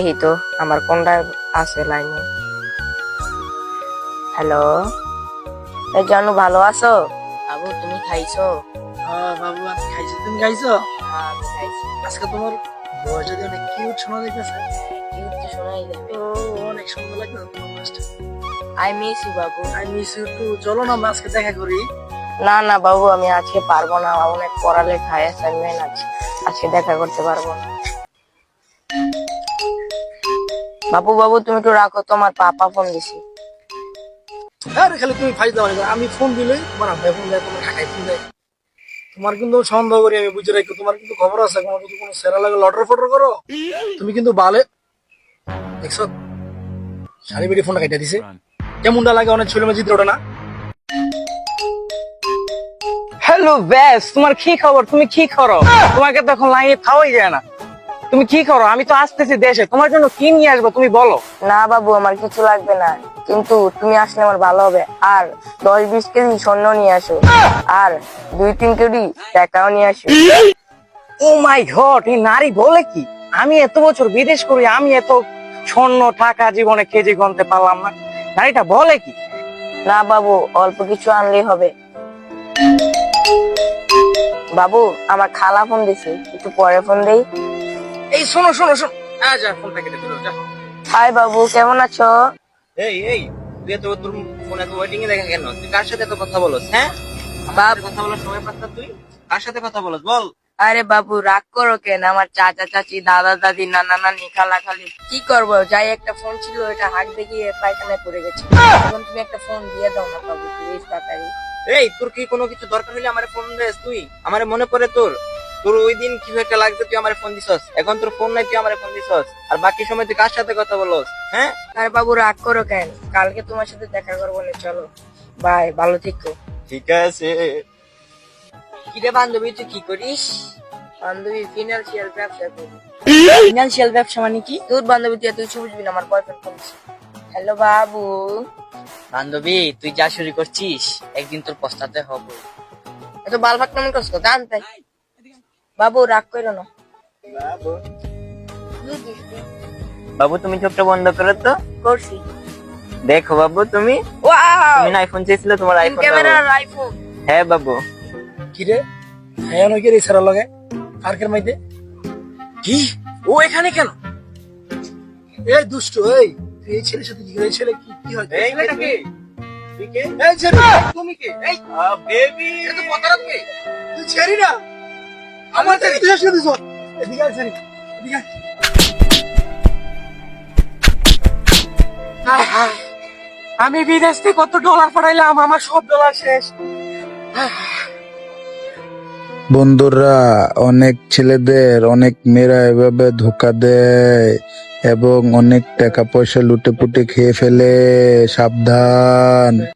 এই তো আমার কোনটা আছে লাইনে? হ্যালো? এই জানু ভালো আছো? বাবু তুমি খাইছো? হ্যাঁ বাবু আজকে খাইছো। তুমি খাইছো? হ্যাঁ আমি খাইছি। আজকে তোমার বয়সটা দিয়ে অনেক কিউট শোনা যাইতেছে। কিউট তো শোনাই যাবে ও অনেক সুন্দর লাগবে তোমার বয়সটা আই মিস ইউ বাবু। আই মিস ইউ টু চলো না আমরা আজকে দেখা করি। না না বাবু আমি আজকে পারব না। অনেক পড়ালেখা অ্যাসাইনমেন্ট আছে আজকে দেখা করতে পারব না। বাবু বাবু তুমি একটু রাখো তোমার পাপা ফোন দিছি। আরে খালি তুমি ফাইজ দাও আমি ফোন দিলে তোমার আব্বাই ফোন দেয় তোমার কাকাই ফোন দেয়। তোমার কিন্তু সন্দেহ করি আমি বুঝে রাখি। তোমার কিন্তু খবর আছে তোমার যদি কোনো সেরা লাগে লটার ফটর করো। তুমি কিন্তু বালে। দেখছ? শাড়ি বেড়ি ফোনটা কেটে দিছে। কেমনটা লাগে অনেক ছেলে মেয়ে জিতে ওঠে না? হ্যালো ব্যাস তোমার কি খবর? তুমি কি করো? তোমাকে তো এখন লাইনে পাওয়াই যায় না। তুমি কি করো? আমি তো আসতেছি দেশে। তোমার জন্য কি নিয়ে আসব তুমি বলো। না বাবু আমার কিছু লাগবে না। কিন্তু তুমি আসলে আমার ভালো হবে। আর দশ বিশ কেজি স্বর্ণ নিয়ে আসো। আর দুই তিন কেজি টাকাও নিয়ে আসো। ও মাই গড এই নারী বলে কি? আমি এত বছর বিদেশ করি আমি এত স্বর্ণ টাকা জীবনে কেজি গনতে পারলাম না। নারীটা বলে কি? না বাবু অল্প কিছু আনলেই হবে। বাবু আমার খালা ফোন দিছে। একটু পরে ফোন দেই। এই শোনো শোনো শোনো। হ্যাঁ যা ফোনটা কেটে দিল যা। হাই বাবু কেমন আছো? এই এই তুই এত তোর ফোন এত ওয়েটিং এ দেখে কেন? তুই কার সাথে এত কথা বলছ হ্যাঁ? বাপ কথা বলার সময় পাস না তুই? কার সাথে কথা বলছ বল। আরে বাবু রাগ করো কেন? আমার চাচা চাচি দাদা দাদি নানা নানি খালা খালি কি করব? যাই একটা ফোন ছিল ওটা হাত দেখিয়ে পায়খানায় পড়ে গেছে। এখন তুমি একটা ফোন দিয়ে দাও না বাবু প্লিজ তাড়াতাড়ি। এই তোর কি কোনো কিছু দরকার হলে আমার ফোন দেস তুই? আমার মনে পড়ে তোর। তোর ওই দিন কি একটা লাগছে তুই আমার ফোন দিছস? এখন তোর ফোন নাই তুই আমার ফোন দিছস। আর বাকি সময় তুই কার সাথে কথা বলস হ্যাঁ? আরে বাবু রাগ করো কেন? কালকে তোমার সাথে দেখা করব না চলো। বাই ভালো থেকো। ঠিক আছে। কিরে বান্ধবী তুই কি করিস? বান্ধবী ফিনান্সিয়াল ব্যবসা করি। ফিনান্সিয়াল ব্যবসা মানে কি? তোর বান্ধবী তুই তুই বুঝবি না আমার বয়ফ্রেন্ড করছে হ্যালো বাবু। বান্ধবী তুই যা শুরু করছিস একদিন তোর পস্তাতে হবে এত বাল ফাট কেমন করছ গান তাই। বাবু রাগ করো না। বাবু? তুমি চোখটা বন্ধ করো তো। করছি। দেখো বাবু তুমি? তুমি না আইফোন চেয়েছিলে তোমার আইফোন ক্যামেরার আইফোন হ্যাঁ বাবু। কি রে হ্যাঁ নয় কি রে সেরা লাগে? পার্কের মাইতে? কি? ও এখানে কেন? এই দুষ্ট এই। তুই এই ছেলের সাথে কি করে? এই ছেলে কি কি হয়? এই ছেলেটাকে তুই কে? এই ছেলে। তুমি কে? এই বেবি এটা তো পতারাত তুই ছেড়ি না আমি বিদেশ থেকে কত ডলার পাঠাইলাম, আমার সব ডলার শেষ। বন্ধুরা, অনেক ছেলেদের, অনেক মেয়েরা এভাবে ধোকা দেয় এবং অনেক টাকা পয়সা লুটে পুটে খেয়ে ফেলে। সাবধান।